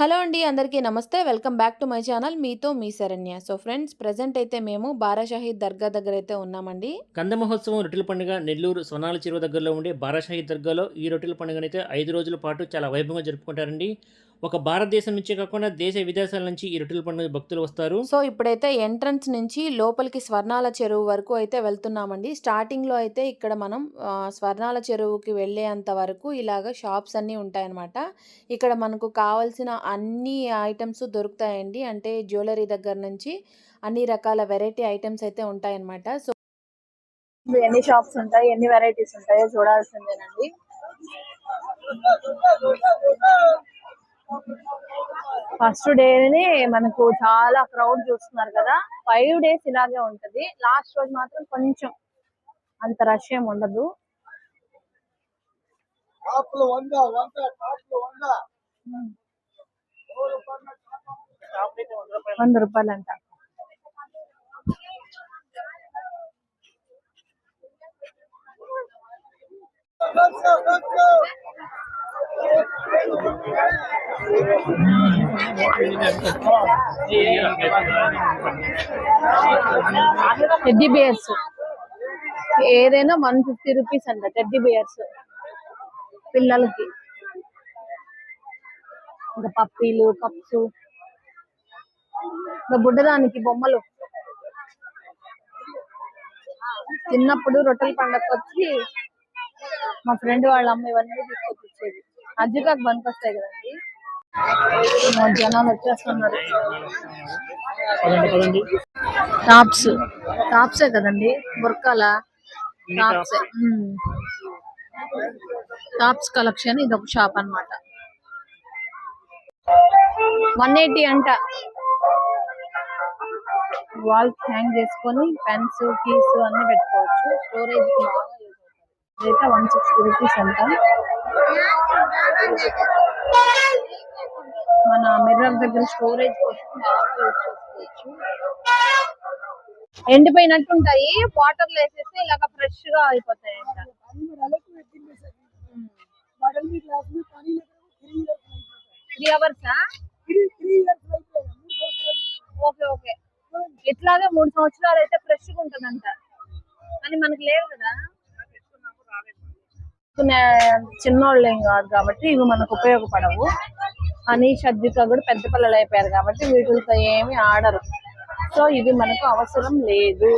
Hello అండి అందరికీ నమస్తే. Welcome back to my channel. మీతో మీ శరణ్య. సో ఫ్రెండ్స్ ప్రజెంట్ అయితే మేము బారాషాహి దర్గా దగ్గర అయితే ఉన్నామండి. కంద మహోత్సవం రొట్టెల పండుగ నెల్లూరు సోనాల చెరువు దగ్గరలో ఉండే బారాషాహి దర్గాలో ఈ రొట్టెల పండుగనైతే ఐదు రోజుల పాటు చాలా వైభవంగా జరుపుకుంటారండి. ఒక భారతదేశం నుంచే కాకుండా దేశ విదేశాల నుంచి ఈ రొట్టెల పండుగ భక్తులు వస్తారు. సో ఇప్పుడైతే ఎంట్రన్స్ నుంచి లోపలికి స్వర్ణాల చెరువు వరకు అయితే వెళ్తున్నామండి. స్టార్టింగ్లో అయితే ఇక్కడ మనం స్వర్ణాల చెరువుకి వెళ్ళేంత వరకు ఇలాగ షాప్స్ అన్నీ ఉంటాయన్నమాట. ఇక్కడ మనకు కావాల్సిన అన్ని ఐటమ్స్ దొరుకుతాయండి. అంటే జ్యువెలరీ దగ్గర నుంచి అన్ని రకాల వెరైటీ ఐటమ్స్ అయితే ఉంటాయన్నమాట. సో ఎన్ని షాప్స్ ఉంటాయి ఎన్ని వెరైటీస్ ఉంటాయో చూడాల్సిందేనండి. ఫస్ట్ డేని మనకు చాలా క్రౌడ్ చూస్తున్నారు కదా. ఫైవ్ డేస్ ఇలాగే ఉంటది. లాస్ట్ రోజు మాత్రం కొంచెం అంత రష్ ఏం ఉండదు. వంద వంద టాప్లు వంద వంద రూపాయలు అంట టెడ్డీ బియర్స్ ఏదైనా వన్ ఫిఫ్టీ రూపీస్ అంట టెడ్డీ బియర్స్ పిల్లలకి. ఇంకా పప్పీలు కప్స్. ఇంకా బుడ్డదానికి బొమ్మలు. చిన్నప్పుడు రొట్టెల పండగ వచ్చి మా ఫ్రెండ్ వాళ్ళ అమ్మ ఇవన్నీ తీసుకొచ్చి వచ్చేది అజ్జికాకు బంక్ వస్తాయి జనాలు వచ్చేస్తున్నారు. టాప్స్. టాప్సే కదండి బుర్కాల? టాప్స్. టాప్స్? కలెక్షన్ ఇది ఒక షాప్ అన్నమాట. వన్ ఎయిటీ అంట. వాల్ హ్యాంగ్ చేసుకొని పెన్స్ కీస్ అన్ని పెట్టుకోవచ్చు. స్టోరేజ్కి బాగా యూజ్ అవుతుంది. ఇదైతే వన్ సిక్స్టీ రూపీస్ అంట. మన మిర్రర్ దగ్గర స్టోరేజ్ కోసం బాగా యూజ్ చేసుకోవచ్చు. ఎండిపోయినట్టుంటాయి వాటర్లో వేసేస్తే ఇలాగ ఫ్రెష్గా అయిపోతాయి త్రీ అవర్స్ ఓకే ఓకే ఇట్లాగే మూడు సంవత్సరాలు అయితే ఫ్రెష్గా ఉంటుందంట. కానీ మనకి లేదు కదా. చిన్నోళ్ళు ఏం కాదు కాబట్టి ఇవి మనకు ఉపయోగపడవు. అని షద్దిక కూడా పెద్ద పిల్లలు అయిపోయారు కాబట్టి వీటితో ఏమి ఆడరు. సో ఇవి మనకు అవసరం లేదు.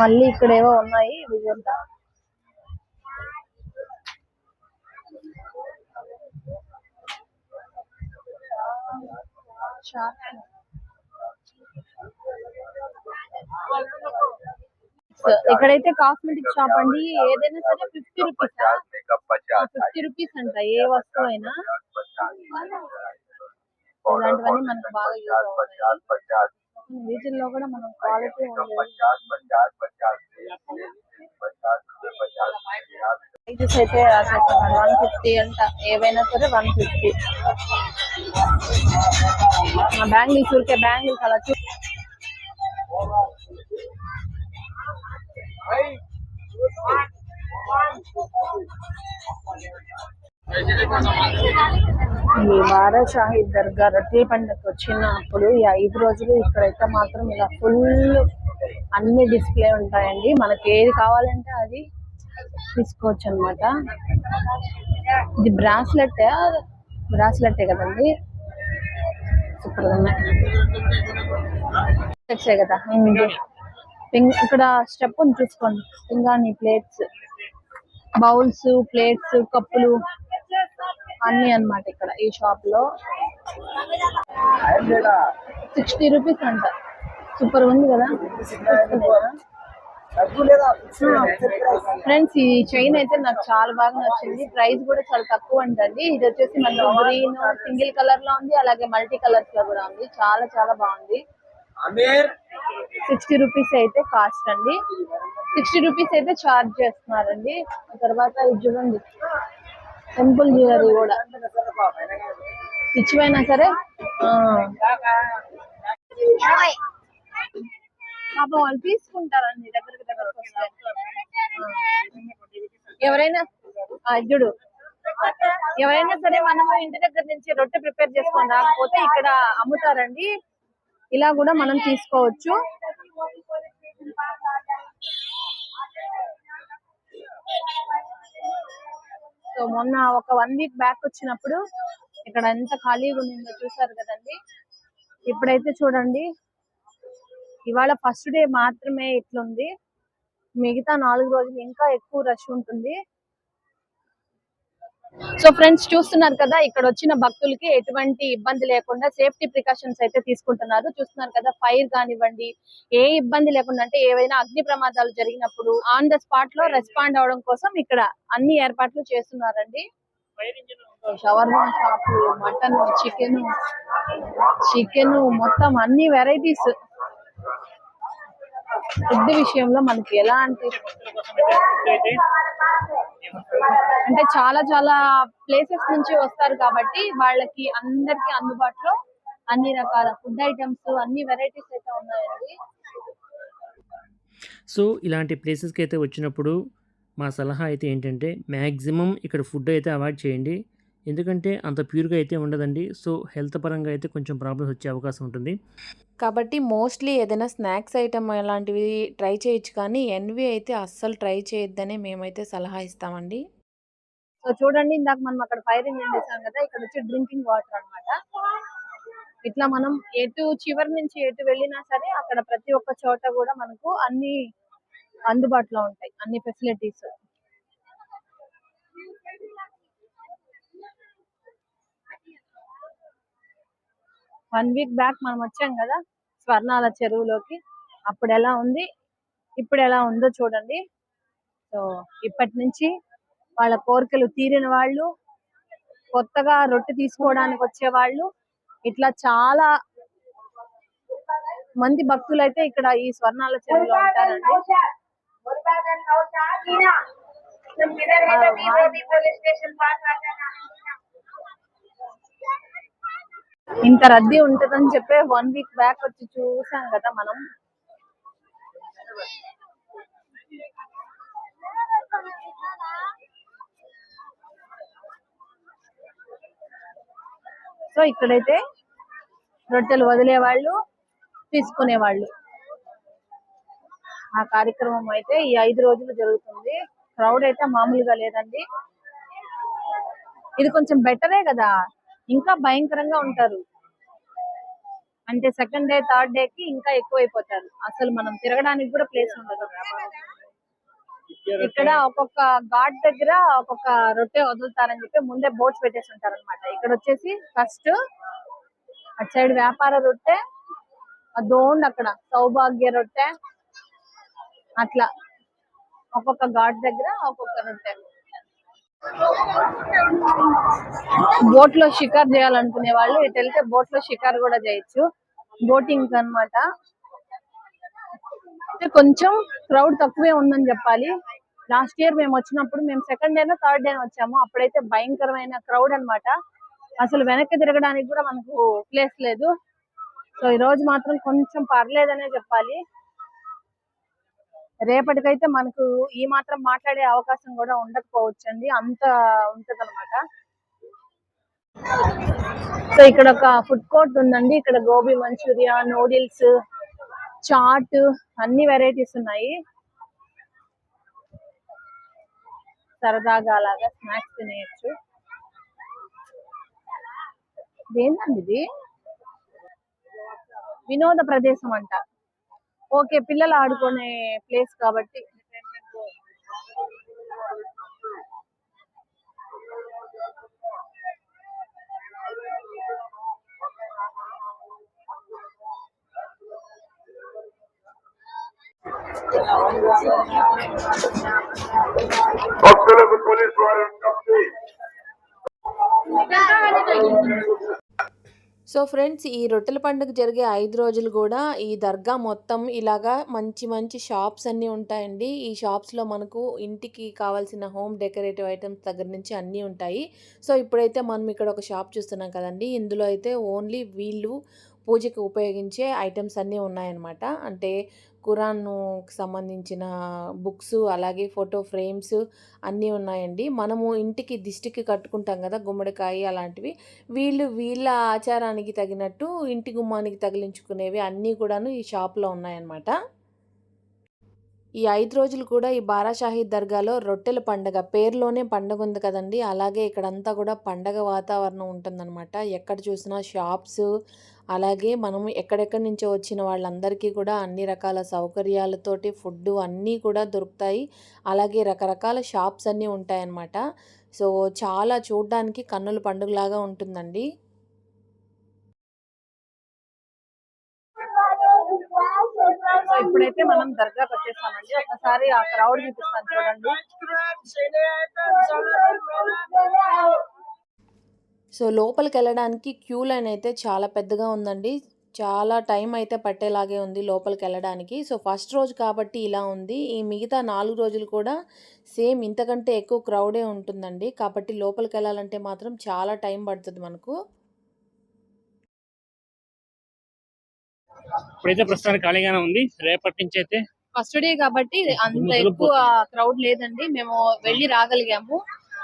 మళ్ళీ ఇక్కడ ఏవో ఉన్నాయి ఇవి చూద్దాం. ఇక్కడైతే కాస్మెటిక్ షాప్ అండి ఏదైనా సరే ఫిఫ్టీ రూపీస్ ఫిఫ్టీ రూపీస్ అంట ఏ వస్తువు అయినా ఇలాంటివన్నీ మనకు బాగా యూజ్ అవుతాయి వీటిల్లో కూడా మనం క్వాలిటీ ప్రైజెస్ అయితే రాసేస్తున్నారు వన్ ఫిఫ్టీ అంట ఏవైనా సరే వన్ ఫిఫ్టీ బ్యాంగిల్స్ ఊరికే బ్యాంగిల్స్ అలా ఈ వారా షాహిద్ దర్గా రొట్టెల పండుగ వచ్చినప్పుడు ఈ ఐదు రోజులు ఇక్కడైతే మాత్రం ఇలా ఫుల్ అన్ని డిస్ప్లే ఉంటాయండి. మనకి ఏది కావాలంటే అది తీసుకోవచ్చు అనమాట ఇది బ్రాస్లెట్ బ్రాస్లెట్ కదండి? సూపర్ ఉన్నాయి కదా? పింగ్- ఇక్కడ స్టెప్ ఉంది చూసుకోండి. పింగాని ప్లేట్స్ బౌల్స్ ప్లేట్స్ కప్పులు. అన్ని అనమాట ఇక్కడ ఈ షాప్లో. సిక్స్టీ రూపీస్ అంట. సూపర్ ఉంది కదా? ఫ్రెండ్స్ ఈ చైన్ అయితే నాకు చాలా బాగా నచ్చింది. ప్రైస్ కూడా చాలా తక్కువ ఉంటుంది ఇది వచ్చేసి మన గ్రీన్ సింగిల్ కలర్లో ఉంది అలాగే మల్టీ కలర్స్లో కూడా ఉంది. చాలా చాలా బాగుంది. సిక్స్టీ రూపీస్ అయితే కాస్ట్ అండి. సిక్స్టీ రూపీస్ అయితే ఛార్జ్ చేస్తున్నారండి. తర్వాత ఇది చూడండి. టెంపుల్ జ్యువెలరీ కూడా. పిచ్చిపోయినా సరే ఆ. పాపం వాళ్ళు తీసుకుంటారండి దగ్గరికి దగ్గరకు వస్తే ఎవరైనా ఆ, ఎవరైనా సరే మనము ఇంటి దగ్గర నుంచి రొట్టె ప్రిపేర్ చేసుకొని రాకపోతే ఇక్కడ అమ్ముతారండి. ఇలా కూడా మనం తీసుకోవచ్చు. సో మొన్న ఒక వన్ వీక్ బ్యాక్ వచ్చినప్పుడు ఇక్కడ ఎంత ఖాళీగా ఉందో చూసారు కదండి. ఇప్పుడైతే చూడండి. ఇవాళ ఫస్ట్ డే మాత్రమే ఇట్లుంది. మిగతా నాలుగు రోజులు ఇంకా ఎక్కువ రష్ ఉంటుంది. సో ఫ్రెండ్స్ చూస్తున్నారు కదా ఇక్కడ వచ్చిన భక్తులకి ఎటువంటి ఇబ్బంది లేకుండా సేఫ్టీ ప్రికాషన్స్ అయితే తీసుకుంటున్నారు. చూస్తున్నారు కదా ఫైర్ కానివ్వండి ఏ ఇబ్బంది లేకుండా అంటే ఏవైనా అగ్ని ప్రమాదాలు జరిగినప్పుడు ఆన్ ద స్పాట్లో రెస్పాండ్ అవడం కోసం ఇక్కడ అన్ని ఏర్పాట్లు చేస్తున్నారండి. Shawarma shop mutton chicken chicken మొత్తం అన్ని వెరైటీస్ ఫుడ్ విషయంలో మనకి ఎలాంటి అంటే చాలా చాలా ప్లేసెస్ నుంచి వస్తారు కాబట్టి వాళ్ళకి అందరికి అందుబాటులో అన్ని రకాల ఫుడ్ ఐటమ్స్ అన్ని వెరైటీస్ అయితే ఉన్నాయండి. సో ఇలాంటి ప్లేసెస్కి అయితే వచ్చినప్పుడు మా సలహా అయితే ఏంటంటే మ్యాక్సిమం ఇక్కడ ఫుడ్ అయితే అవాయిడ్ చేయండి. ఎందుకంటే అంత ప్యూర్గా అయితే ఉండదండి. సో హెల్త్ పరంగా అయితే కొంచెం ప్రాబ్లమ్స్ వచ్చే అవకాశం ఉంటుంది. కాబట్టి మోస్ట్లీ ఏదైనా స్నాక్స్ ఐటమ్ అలాంటివి ట్రై చేయొచ్చు కానీ ఎన్వి అయితే అస్సలు ట్రై చేయొద్దని మేమైతే సలహా ఇస్తామండి. సో చూడండి ఇందాక మనం అక్కడ ఫైర్ ఇంజిన్ చేసాం కదా ఇక్కడ వచ్చి డ్రింకింగ్ వాటర్ అన్నమాట. ఇట్లా మనం ఎటు చివరి నుంచి ఎటు వెళ్ళినా సరే అక్కడ ప్రతి ఒక్క చోట కూడా మనకు అన్ని అందుబాటులో ఉంటాయి అన్ని ఫెసిలిటీస్. వన్ వీక్ బ్యాక్ మనం వచ్చాం కదా స్వర్ణాల చెరువులోకి. అప్పుడు ఎలా ఉంది? ఇప్పుడు ఎలా ఉందో చూడండి. సో ఇప్పటి నుంచి వాళ్ళ కోరికలు తీరిన వాళ్ళు కొత్తగా రొట్టె తీసుకోవడానికి వచ్చే వాళ్ళు ఇట్లా చాలా మంది భక్తులు అయితే ఇక్కడ ఈ స్వర్ణాల చెరువులో ఉంటారండి. ఇంత రద్దీ ఉంటదని చెప్పి వన్ వీక్ బ్యాక్ వచ్చి చూసాం కదా మనం. సో ఇక్కడైతే రొట్టెలు వదిలేవాళ్ళు తీసుకునేవాళ్ళు. ఆ కార్యక్రమం అయితే ఈ ఐదు రోజులు జరుగుతుంది. క్రౌడ్ అయితే మామూలుగా లేదండి. ఇది కొంచెం బెటరే కదా. ఇంకా భయంకరంగా ఉంటారు. అంటే సెకండ్ డే థర్డ్ డే కి ఇంకా ఎక్కువ అయిపోతారు అసలు మనం తిరగడానికి కూడా ప్లేస్ ఉండదు. ఇక్కడ ఒక్కొక్క ఘాట్ దగ్గర ఒక్కొక్క రొట్టె వదులుతారని చెప్పి ముందే బోట్స్ పెట్టేసి ఉంటారు అనమాట ఇక్కడ వచ్చేసి ఫస్ట్ అటు సైడ్ వ్యాపార రొట్టె అదోండి అక్కడ సౌభాగ్య రొట్టె అట్లా. ఒక్కొక్క ఘాట్ దగ్గర ఒక్కొక్క రొట్టె. బోట్లో షికార్ చేయాలనుకునే వాళ్ళు ఇటు వెళ్తే బోట్లో షికార్ కూడా చేయొచ్చు. బోటింగ్ అన్నమాట. కొంచెం క్రౌడ్ తక్కువే ఉందని చెప్పాలి. లాస్ట్ ఇయర్ మేము వచ్చినప్పుడు మేము సెకండ్ డేనో థర్డ్ డే వచ్చాము. అప్పుడైతే భయంకరమైన క్రౌడ్ అన్నమాట. అసలు వెనక్కి తిరగడానికి కూడా మనకు ప్లేస్ లేదు. సో ఈ రోజు మాత్రం కొంచెం పర్లేదనే చెప్పాలి. రేపటికైతే మనకు ఈ మాత్రం మాట్లాడే అవకాశం కూడా ఉండకపోవచ్చు అండి అంత ఉంటదన్నమాట. సో ఇక్కడ ఒక ఫుడ్ కోర్ట్ ఉందండి. ఇక్కడ గోబీ మంచూరియా నూడిల్స్ చాట్ అన్ని వెరైటీస్ ఉన్నాయి. సరదాగా అలాగా స్నాక్స్ తినేయచ్చు. ఏంటండి ఇది? వినోద ప్రదేశం అంట. ఓకే పిల్లలు ఆడుకునే ప్లేస్ కాబట్టి భక్తులకు పోలీసు వారు విజ్ఞప్తి సో ఫ్రెండ్స్ ఈ రొట్టెల పండుగ జరిగే ఐదు రోజులు కూడా ఈ దర్గా మొత్తం ఇలాగా మంచి మంచి షాప్స్ అన్నీ ఉంటాయండి. ఈ షాప్స్లో మనకు ఇంటికి కావాల్సిన హోమ్ డెకరేటివ్ ఐటమ్స్ దగ్గర నుంచి అన్నీ ఉంటాయి. సో ఇప్పుడైతే మనం ఇక్కడ ఒక షాప్ చూస్తున్నాం కదండి. ఇందులో అయితే ఓన్లీ వీళ్ళు పూజకి ఉపయోగించే ఐటమ్స్ అన్నీ ఉన్నాయన్నమాట. అంటే ఖురాన్‌కి సంబంధించిన బుక్స్, అలాగే ఫోటో ఫ్రేమ్స్ అన్నీ ఉన్నాయండి. మనము ఇంటికి దిష్టికి కట్టుకుంటాం కదా గుమ్మడికాయ అలాంటివి. వీళ్ళు వీళ్ళ ఆచారానికి తగినట్టు ఇంటి గుమ్మానికి తగిలించుకునేవి అన్నీ కూడాను ఈ షాప్‌లో ఉన్నాయన్నమాట. ఈ ఐదు రోజులు కూడా ఈ బారాషాహిద్ దర్గాలో రొట్టెల పండగ పేరులోనే పండగుంది కదండీ! అలాగే ఇక్కడంతా కూడా పండగ వాతావరణం ఉంటుందనమాట. ఎక్కడ చూసినా షాప్స్, అలాగే మనం ఎక్కడెక్కడి నుంచో వచ్చిన వాళ్ళందరికీ కూడా అన్ని రకాల సౌకర్యాలతోటి ఫుడ్డు అన్నీ కూడా దొరుకుతాయి. అలాగే రకరకాల షాప్స్ అన్నీ ఉంటాయన్నమాట. సో, చాలా చూడ్డానికి కన్నుల పండుగలాగా ఉంటుందండి. ఇప్పుడైతే మనం దర్గాకి వచ్చేసామండి. ఒకసారి ఆ క్రౌడ్ చూపిస్తాను చూడండి. సో, లోపలికెళ్ళడానికి క్యూ లైన్ అయితే చాలా పెద్దగా ఉందండి. చాలా టైం అయితే పట్టేలాగే ఉంది లోపలికి వెళ్ళడానికి సో, ఫస్ట్ రోజు కాబట్టి ఇలా ఉంది. ఈ మిగతా నాలుగు రోజులు కూడా సేమ్ ఇంతకంటే ఎక్కువ క్రౌడే ఉంటుందండి. కాబట్టి లోపలికి వెళ్ళాలంటే మాత్రం చాలా టైం పడుతుంది మనకు. ఇప్పుడైతే ప్రస్తుతానికి ఖాళీగానే ఉంది. రేపటి నుంచి అయితే ఫస్ట్ డే కాబట్టి అంత ఎక్కువ క్రౌడ్ లేదండి. మేము వెళ్ళి రాగలిగాము.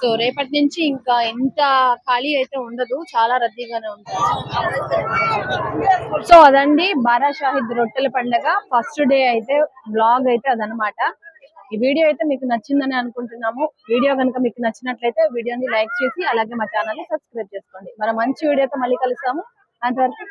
సో, రేపటి నుంచి ఇంకా ఇంత ఖాళీ అయితే ఉండదు. చాలా రద్దీగానే ఉంటుంది. సో, అదండి బారా షాహిద్ రొట్టెల పండగ ఫస్ట్ డే అయితే బ్లాగ్ అయితే అదనమాట. ఈ వీడియో అయితే మీకు నచ్చిందని అనుకుంటున్నాము. వీడియో కనుక మీకు నచ్చినట్లయితే వీడియోని లైక్ చేసి అలాగే మా ఛానల్ని సబ్స్క్రైబ్ చేసుకోండి. మరో మంచి వీడియోతో మళ్ళీ కలుస్తాము. అంతవరకు.